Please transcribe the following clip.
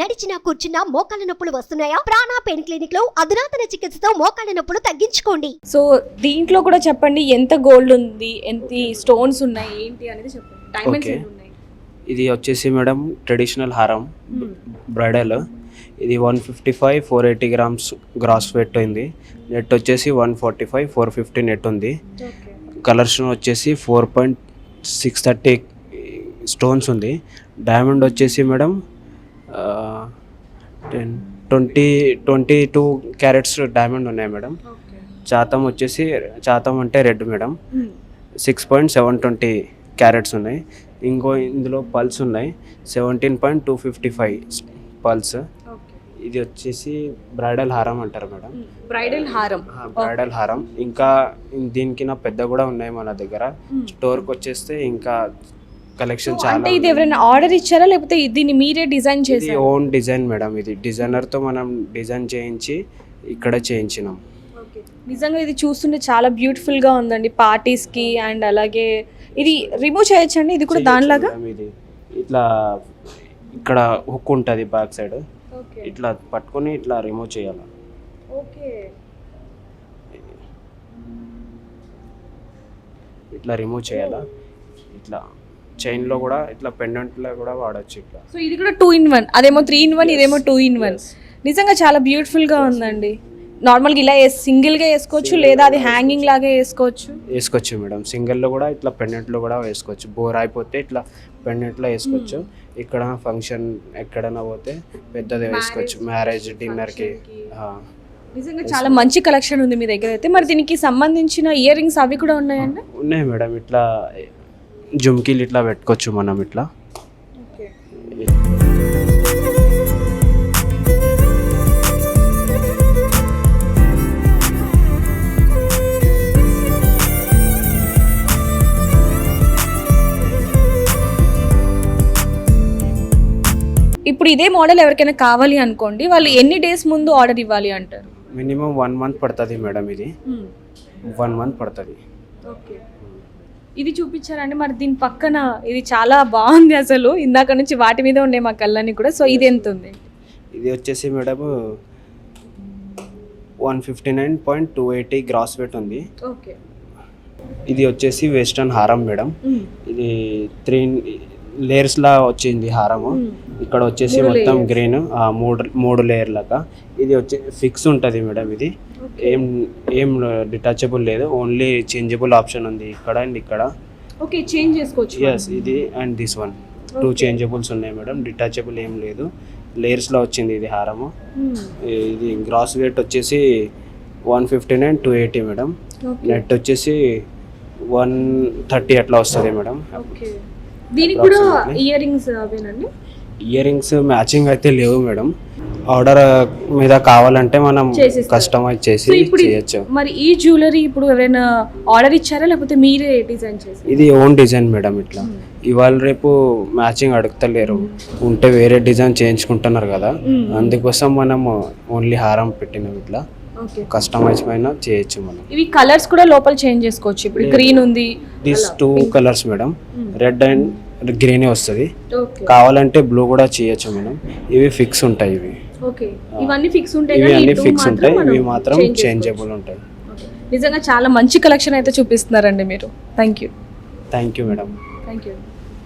నడిచినా కూర్చున్నా మోకాళ్ళ నొప్పులు వస్తున్నాయా? ప్రాణా పెయిన్ క్లినిక్లో అధునాతన చికిత్సతో మోకాళ్ళ నొప్పులు తగ్గించుకోండి. సో దీంట్లో కూడా చెప్పండి ఎంత గోల్డ్ ఉంది ఎంత స్టోన్స్ ఉన్నాయి ఏంటి అనేది చెప్పండి. డైమండ్స్. ఎన్ని ఉన్నాయి? ఇది వచ్చేసి మేడం ట్రెడిషనల్ హారం Hmm. బ్రైడల్ ఇది one fifty five four eighty grams gross weight ఉంది. నెట్ వచ్చేసి one forty five four fifty net ఉంది కలర్స్ వచ్చేసి four point six thirty stones ఉంది. డైమండ్ వచ్చేసి madam ten twenty twenty two carats diamond ఉన్నాయి madam. చాతం వచ్చేసి చాతం అంటే red madam. Six point seven twenty carats ఉన్నాయి. ఇంకో ఇందులో పల్స్ ఉన్నాయి. Seventeen point two fifty five pearls. ఇది వచ్చేసి బ్రైడల్ హారం అంటారు మేడం. బ్రైడల్ హారం. బ్రైడల్ హారం. ఇంకా దీనికి నా పెద్ద కూడా ఉన్నాయి మన దగ్గర. స్టోర్కి వచ్చేస్తే ఇంకా కలెక్షన్ అంటే ఇది ఎవరైనా ఆర్డర్ ఇచ్చారా? లేకపోతే దీన్ని మీరే డిజైన్ చేశారా? ఓన్ డిజైన్ మేడం ఇది డిజైనర్తో మనం డిజైన్ చేయించి ఇక్కడ చేయించినాం. నిజంగా ఇది చూస్తుంటే చాలా బ్యూటిఫుల్గా ఉందండి పార్టీస్కి అండ్ అలాగే ఇది రిమూవ్ చేయొచ్చండి? ఇది కూడా దానిలాగా? ఇది ఇట్లా ఇక్కడ హుక్ ఉంటుంది బ్యాక్ సైడ్ ఇట్లా పట్టుకొని ఇట్లా రిమూవ్ చేయాలి. ఓకే ఇట్లా రిమూవ్ చేయాలా? ఇట్లా. చైన్లో కూడా ఇట్లా పెండెంట్లో కూడా వాడచ్చు ఇట్లా. సో ఇది కూడా టూ ఇన్ వన్ అదేమో త్రీ ఇన్ వన్ ఇదేమో టూ ఇన్ వన్ నిజంగా చాలా బ్యూటిఫుల్గా ఉందండి. నార్మల్గా ఇలా సింగిల్గా వేసుకోవచ్చు లేదా అది హ్యాంగింగ్ లాగా వేసుకోవచ్చు? వేసుకోవచ్చు మేడం. సింగిల్లో కూడా ఇట్లా పెండెంట్లో కూడా వేసుకోవచ్చు. బోర్ అయిపోతే ఇట్లా పెండెంట్లో వేసుకోవచ్చు. ఇక్కడ ఫంక్షన్ ఎక్కడైనా పోతే పెద్దది వేసుకోవచ్చు. మ్యారేజ్ డిన్నర్కి నిజంగా చాలా మంచి కలెక్షన్ ఉంది మీ దగ్గర అయితే. మరి దీనికి సంబంధించిన ఇయర్ రింగ్స్ అవి కూడా ఉన్నాయండి? ఉన్నాయి మేడం. ఇట్లా జుమ్కీలు ఇట్లా పెట్టుకోవచ్చు మనం ఇట్లా. ఇప్పుడు ఇదే మోడల్ ఎవరికైనా కావాలి అనుకోండి వాళ్ళు ఎన్ని డేస్ ముందు ఆర్డర్ ఇవ్వాలి అంటారు? మినిమం వన్ మంత్ పడుతుంది మేడం ఇది. వన్ మంత్ పడుతుంది. ఓకే. ఇది చూపించారండి. మరి దీని పక్కన ఇది చాలా బాగుంది అసలు. ఇందాక నుంచి వాటి మీద ఉండే మా కళ్ళని కూడా. సో ఇది ఎంత ఉంది? ఇది వచ్చేసి madam one fifty nine point two eighty gross weight ఉంది. ఓకే. ఇది వచ్చేసి వెస్టర్న్ హారం మేడం. ఇది త్రీ లేయర్స్ లా వచ్చింది హారము. ఇక్కడ వచ్చేసి మొత్తం. గ్రీన్ మూడు మూడు లేయర్ లాగా ఇది వచ్చి ఫిక్స్ ఉంటుంది మేడం ఇది. ఏం ఏం డిటాచబుల్ లేదు. ఓన్లీ చేంజబుల్ ఆప్షన్ ఉంది ఇక్కడ అండ్ ఇక్కడ. ఓకే చేంజ్ చేసుకోవచ్చు ఎస్ ఇది and this one. Two changeables ఉన్నాయి మేడం. డిటాచబుల్ ఏం లేదు. లేయర్స్లో వచ్చింది ఇది హారము. ఇది గ్రాస్ వెయిట్ వచ్చేసి one fifty nine two eighty madam. Net వచ్చేసి వన్ థర్టీ అట్లా వస్తుంది మేడం. ఓకే. దీనికి కూడా. ఇయర్ రింగ్స్ అవేనండి? ఇయర్ రింగ్స్ మ్యాచింగ్ అయితే లేవు మేడం. ఆర్డర్ మీద కావాలంటే మనం. కస్టమైజ్ చేసి చేయొచ్చు. మరి ఈ జ్యువెలరీ ఇప్పుడు ఎవరైనా ఆర్డర్ ఇచ్చారా? లేకపోతే మీరే డిజైన్ చేశారా ఇది ఓన్ డిజైన్ మేడం ఇట్లా. ఇవాళ రేపు మ్యాచింగ్ అడుగుతలేరు. ఉంటే వేరే డిజైన్ చేయించుకుంటున్నారు కదా. అందుకోసం మనం ఓన్లీ హారం పెట్టినాం ఇట్లా. కస్టమైజ్ పైన చేయొచ్చు మనం. ఇవి కలర్స్ కూడా లోపల చేంజ్ చేసుకోవచ్చు. ఇప్పుడు గ్రీన్ ఉంది this two colours madam. Red and గ్రీనే వస్తుంది. ఓకే కావాలంటే బ్లూ కూడా చేయొచ్చు మేడం ఇవి ఫిక్స్ ఉంటాయి ఇవి. ఓకే ఇవన్నీ ఫిక్స్ ఉంటాయి ఇవి అన్ని ఫిక్స్ ఉంటాయి. మనం ఇవి మాత్రం చేంజబుల్ ఉంటాయి. నిజంగా చాలా మంచి కలెక్షన్ అయితే చూపిస్తున్నారండి మీరు. Thank you thank you madam thank you